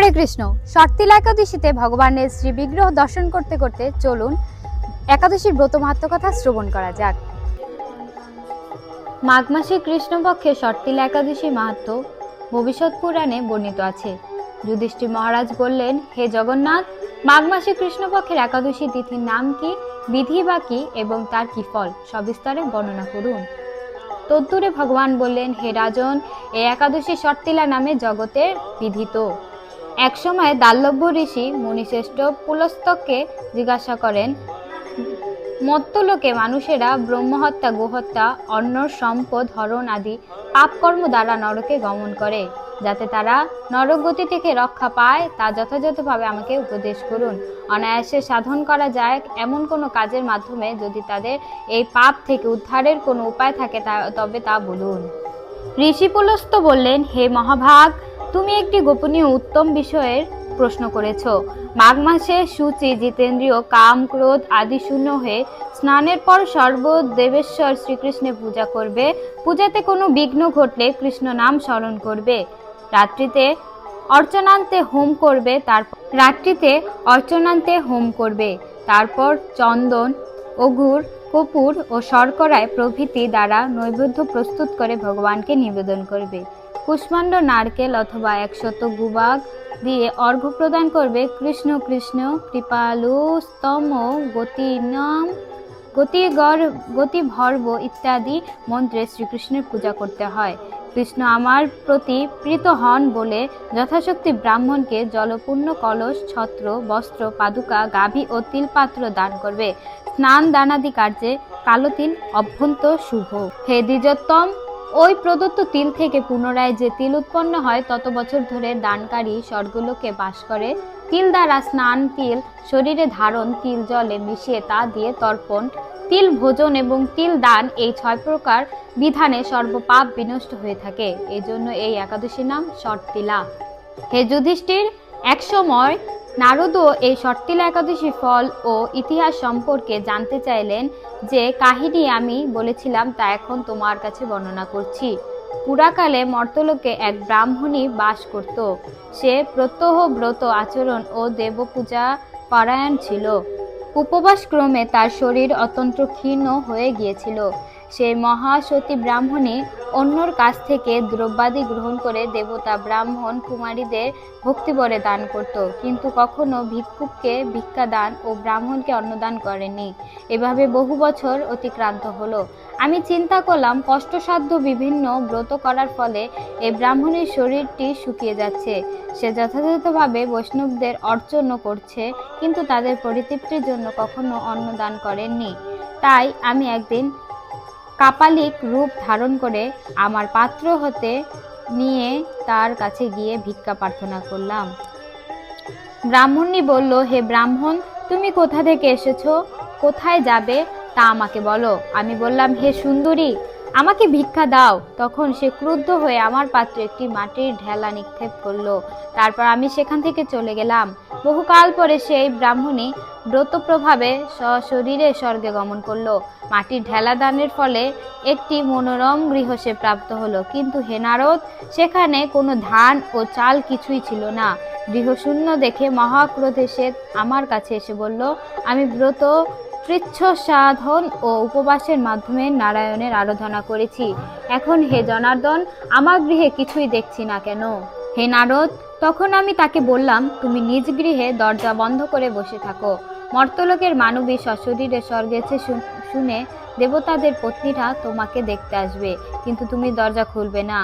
হরে কৃষ্ণ। সর্তিলা একাদশীতে ভগবানের শ্রী বিগ্রহ দর্শন করতে করতে চলুন একাদশীর ব্রত মাহাত্ম কথা শ্রবণ করা যাক। মাঘ মাসে কৃষ্ণপক্ষে সর্তিলা একাদশী মাহাত্ম ভবিষ্যৎ পুরাণে বর্ণিত আছে। যুধিষ্ঠির মহারাজ বললেন, হে জগন্নাথ, মাঘ মাসে কৃষ্ণপক্ষের একাদশী তিথির নাম কি, বিধি বা কি, এবং তার কি ফল? সবিস্তারে বর্ণনা করুন। তদ্দূরে ভগবান বললেন, হে রাজন, এই একাদশী শর্তিলা নামে জগতের বিধিত। একসময় দাল্লভ্য ঋষি মুনিশ্রেষ্ঠ পুলস্তককে জিজ্ঞাসা করেন, মত্তলোকে মানুষেরা ব্রহ্মহত্যা, গোহত্যা অন্য সম্পদ, হরণ আদি পাপকর্ম দ্বারা নরকে গমন করে, যাতে তারা নরকগতি থেকে রক্ষা পায়, তা যথাযথভাবে আমাকে উপদেশ করুন। অনায়াসে সাধন করা যায় এমন কোনো কাজের মাধ্যমে যদি তাদের এই পাপ থেকে উদ্ধারের কোনো উপায় থাকে তা- তবে তা বলুন। ঋষিপুলস্ত বললেন, হে মহাভাগ তুমি একটি গোপনীয় উত্তম বিষয়ের প্রশ্ন করেছ। মাঘ মাসে সূচি, জিতেন্দ্রীয়, কাম, ক্রোধ আদি শূন্য হয়ে স্নানের পর সর্ব দেবেশ্বর শ্রীকৃষ্ণের পূজা করবে। পূজাতে কোনো বিঘ্ন ঘটলে কৃষ্ণ নাম স্মরণ করবে। রাত্রিতে অর্চনান্তে হোম করবে তারপর রাত্রিতে অর্চনান্তে হোম করবে। তারপর চন্দন অগুর কপুর ও শর্করায় প্রভৃতি দ্বারা নৈবেদ্য প্রস্তুত করে ভগবানকে নিবেদন করবে। কুষ্মাণ্ড নারকেল অথবা একশত গুবাগ দিয়ে অর্ঘ্য প্রদান করবে কৃষ্ণ কৃষ্ণ কৃপালু স্তম গতিনম গতিগর গতিভর্ব ইত্যাদি মন্ত্রে শ্রীকৃষ্ণের পূজা করতে হয়। কৃষ্ণ আমার প্রতি প্রীত হন বলে যথাশক্তি ব্রাহ্মণকে জলপূর্ণ কলস, ছত্র, বস্ত্র, পাদুকা, গাভী ও তিলপাত্র দান করবে। স্নান দানাদি কার্যে কালো তিল অভ্যন্ত শুভ। হে দ্বিজোত্তম ওই প্রদত্ত তিল থেকে পুনরায় যে তিল উৎপন্ন হয়, তত বছর ধরে দানকারী স্বর্গলোকে বাস করে। তিল দ্বারা স্নান তিল, শরীরে ধারণ তিল জলে মিশিয়ে তা দিয়ে তর্পণ। তিল ভোজন এবং তিল দান এই ছয় প্রকার বিধানে সর্বপাপ বিনষ্ট হয়ে থাকে। এই জন্য এই একাদশীর নাম শর্তিলা হে যুধিষ্ঠির একসময় নারদও এই শর্তিলা একাদশী ফল ও ইতিহাস সম্পর্কে জানতে চাইলেন। যে কাহিনী আমি বলেছিলাম তা এখন তোমার কাছে বর্ণনা করছি। পুরাকালে মর্তলোকে এক ব্রাহ্মণী বাস করত। সে প্রত্যহ ব্রত আচরণ ও দেবপূজা পারায়ণ ছিল। উপবাস ক্রমে তার শরীর অত্যন্ত ক্ষীণ হয়ে গিয়েছিল। সেই মহাসতী ব্রাহ্মণী অন্যর কাছ থেকে দ্রব্যাদি গ্রহণ করে দেবতা ব্রাহ্মণ কুমারীদের ভক্তিবরে দান করত। কিন্তু কখনো ভিক্ষুককে ভিক্ষা দান ও ব্রাহ্মণকে অন্নদান করেনি এভাবে বহু বছর অতিক্রান্ত হলো। আমি চিন্তা করলাম, কষ্টসাধ্য বিভিন্ন ব্রত করার ফলে এই ব্রাহ্মণের শরীরটি শুকিয়ে যাচ্ছে। সে যথাযথভাবে বৈষ্ণবদের অর্চনা করছে, কিন্তু তাদের পরিতৃপ্তির জন্য কখনো অন্নদান করেননি। তাই আমি একদিন কাপালিক রূপ ধারণ করে আমার পাত্র হতে নিয়ে তার কাছে গিয়ে ভিক্ষা প্রার্থনা করলাম। ব্রাহ্মণী বলল, হে ব্রাহ্মণ, তুমি কোথা থেকে এসেছ? কোথায় যাবে? তা আমাকে বলো। আমি বললাম, হে সুন্দরী আমাকে ভিক্ষা দাও। তখন সে ক্রুদ্ধ হয়ে আমার পাত্রে একটি মাটির ঢেলা নিক্ষেপ করল। তারপর আমি সেখান থেকে চলে গেলাম। বহুকাল পরে সেই ব্রাহ্মণী ব্রত প্রভাবে সশরীরে স্বর্গে গমন করল। মাটির ঢেলা দানের ফলে একটি মনোরম গৃহ সে প্রাপ্ত হলো। কিন্তু হে নারদ, সেখানে কোনো ধান ও চাল কিছুই ছিল না। গৃহশূন্য দেখে মহাক্রোধে সে আমার কাছে এসে বলল, আমি ব্রত কৃচ্ছ সাধন ও উপবাসের মাধ্যমে নারায়ণের আরাধনা করেছি। এখন হে জনার্দন, আমার গৃহে কিছুই দেখছি না কেন? হে নারদ, তখন আমি তাকে বললাম, তুমি নিজ গৃহে দরজা বন্ধ করে বসে থাকো। মর্তলোকের মানবী সশরীরে স্বর্গেছে শুনে দেবতাদের পত্নীরা তোমাকে দেখতে আসবে, কিন্তু তুমি দরজা খুলবে না।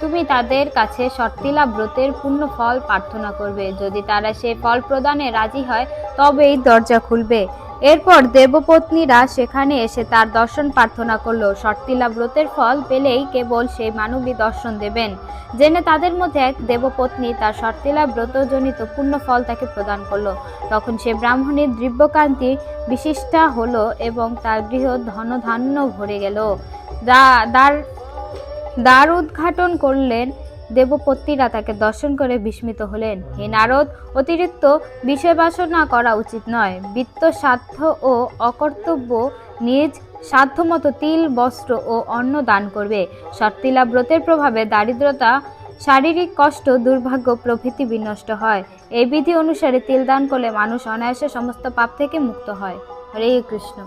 তুমি তাদের কাছে শর্তিলা ব্রতের পূর্ণ ফল প্রার্থনা করবে। যদি তারা সেই ফল প্রদানে রাজি হয়, তবেই দরজা খুলবে। এরপর দেবপত্নীরা সেখানে এসে তার দর্শন প্রার্থনা করল। শর্তিলা ব্রতের ফল পেলেই কেবল সেই মানবী দর্শন দেবেন। জেনে তাদের মধ্যে এক দেবপত্নী তার শর্তিলা ব্রতজনিত পূর্ণ ফল তাকে প্রদান করল। তখন সে ব্রাহ্মণীর দিব্যকান্তি বিশিষ্টা হলো এবং তার গৃহ ধনধান্য ভরে গেল। দ্বার দ্বার উদ্ঘাটন করলেন দেবপত্নীরা তাকে দর্শন করে বিস্মিত হলেন। হে নারদ, অতিরিক্ত বিষয় বাসনা করা উচিত নয়। বিত্ত সাধ্য ও অকর্তব্য নিজ সাধ্যমতো তিল, বস্ত্র ও অন্ন দান করবে। সর্তিলা ব্রতের প্রভাবে দারিদ্রতা, শারীরিক কষ্ট, দুর্ভাগ্য প্রভৃতি বিনষ্ট হয়। এই বিধি অনুসারে তিল দান করলে মানুষ অনায়াসে সমস্ত পাপ থেকে মুক্ত হয়। হরে কৃষ্ণ।